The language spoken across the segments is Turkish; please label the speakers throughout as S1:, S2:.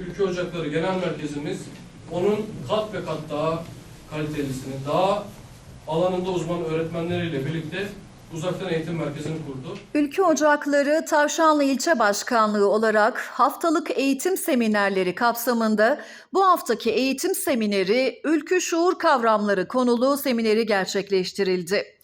S1: Ülke Ocakları Genel Merkezimiz onun kat ve kat daha kalitelisini, daha alanında uzman öğretmenleriyle birlikte uzaktan eğitim merkezini kurdu.
S2: Ülke Ocakları Tavşanlı İlçe Başkanlığı olarak haftalık eğitim seminerleri kapsamında bu haftaki eğitim semineri Ülkü Şuur Kavramları konulu semineri gerçekleştirildi.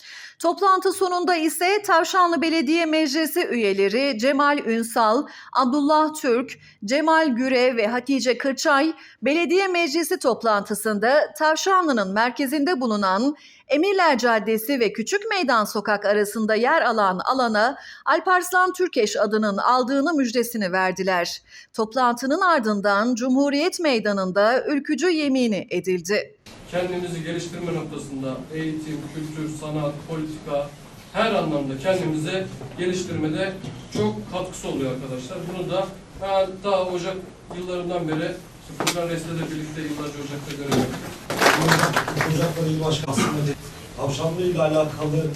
S2: Toplantı sonunda ise Tavşanlı Belediye Meclisi üyeleri Cemal Ünsal, Abdullah Türk, Cemal Güre ve Hatice Kırçay belediye meclisi toplantısında Tavşanlı'nın merkezinde bulunan Emirler Caddesi ve Küçük Meydan Sokak arasında yer alan alana Alparslan Türkeş adının aldığını müjdesini verdiler. Toplantının ardından Cumhuriyet Meydanı'nda ülkücü yemini edildi.
S1: Kendimizi geliştirme noktasında eğitim, kültür, sanat, politika her anlamda kendimize geliştirmede çok katkısı oluyor arkadaşlar. Bunu da ben daha Ocak yıllarından beri Furkan Reis'le de birlikte yıllarca Ocak'ta görev yaptık.
S3: Ocakları İl Başkanı aslında tavşanlı ile alakalı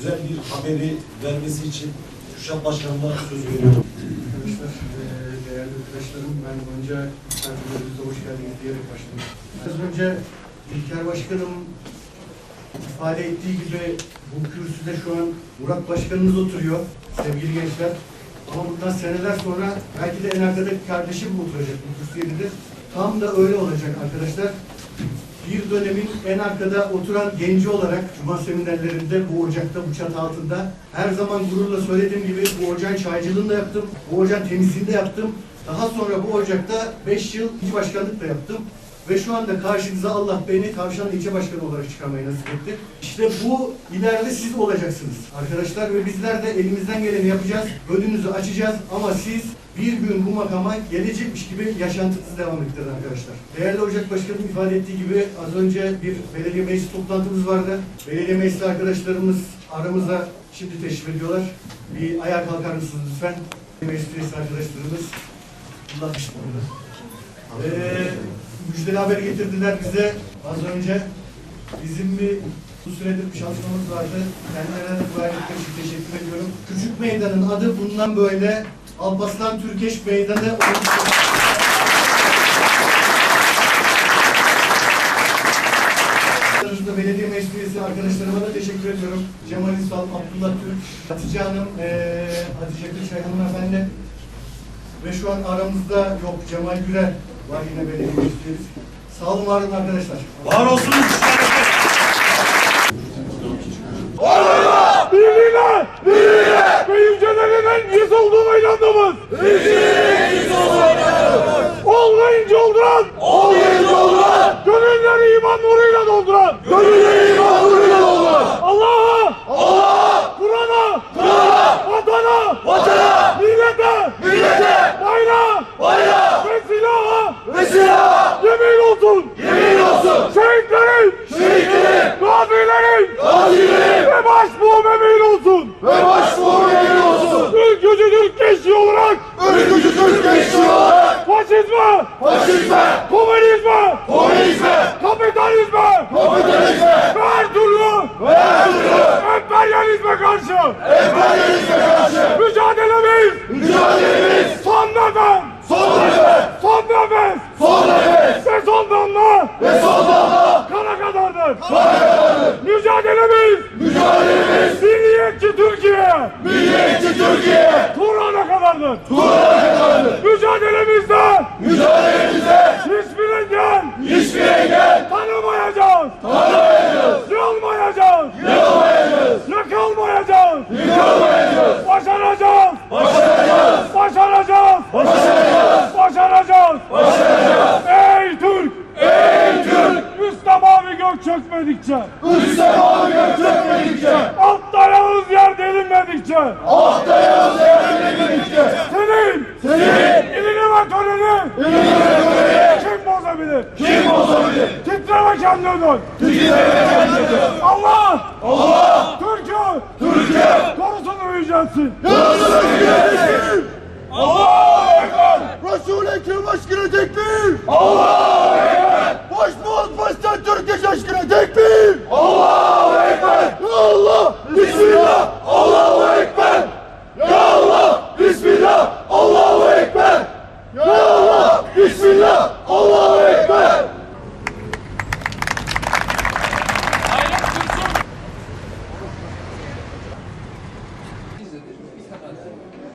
S3: güzel bir haberi vermesi için Kürşat Başkanı'na söz veriyorum.
S4: Arkadaşlar, eee, değerli arkadaşlarım, ben önce misafirlerimize hoş geldiniz diyerek başladım. Az önce İlker Başkanım ifade ettiği gibi bu kürsüde şu an Murat Başkanımız oturuyor sevgili gençler. Ama bundan seneler sonra belki de en arkadaki kardeşim oturacak bu kürsüye. Tam da öyle olacak arkadaşlar. Bir dönemin en arkada oturan genci olarak Cuma seminerlerinde bu ocakta, bu çatı altında her zaman gururla söylediğim gibi bu ocağın çaycılığını da yaptım, bu ocağın temizliğini de yaptım. Daha sonra bu ocakta 5 yıl ilçe başkanlık da yaptım. Ve şu anda karşınıza Allah beni Tavşanlı ilçe başkanı olarak çıkarmayı nasip etti. İşte bu ileride siz olacaksınız arkadaşlar ve bizler de elimizden geleni yapacağız. Önünüzü açacağız ama siz bir gün bu makama gelecekmiş gibi yaşantınızı devam ettirin arkadaşlar. Değerli Ocak Başkanım ifade ettiği gibi az önce bir belediye meclis toplantımız vardı. Belediye meclis arkadaşlarımız aramıza şimdi teşrif ediyorlar. Bir ayağa kalkar mısınız lütfen? Meclis arkadaşlarımız. Allah ee, müjdeli haber getirdiler bize az önce. Bizim bir bu süredir bir çalışmamız vardı. Kendilerine de bu için teşekkür ediyorum. Küçük Meydan'ın adı bundan böyle Alparslan Türkeş Meydanı. Arkadaşlar, belediye meclis üyesi arkadaşlarıma da teşekkür ediyorum. Cemal İsval, Abdullah Türk, Hatice Hanım, eee Hatice Kırşay hanımefendi. Ve şu an aramızda yok Cemal Güler var yine belediye meclis üyesi. Sağ olun var olun arkadaşlar.
S3: Var olsun
S5: Birliğine! Birliğine! Ve yücelerin en yüz olduğuna inandığımız! Yücelerin yüz olduğuna inandığımız! Olmayınca olduran! Olmayınca olduran! Gönülleri iman nuruyla dolduran! Gönülleri iman nuruyla dolduran! Allah'a! Allah'a! Kur'an'a! Kur'an'a! Vatana! Vatana! Gazilerin! Ve başbuğum emin olsun! Ve başbuğum emin olsun! Ülkücü Türk gençliği olarak! Ülkücü Türk gençliği olarak! Faşizme! Faşizme! Yağız yer delinmedikçe! Senin! Senin! İlini ve töreni! İlini ve töreni! Kim bozabilir? Kim bozabilir? Titreme kendine dön! Titreme kendine dön! Allah! Allah! Türk'ü! Türk'ü! Korusun ve yücelsin! Korusun ve yücelsin!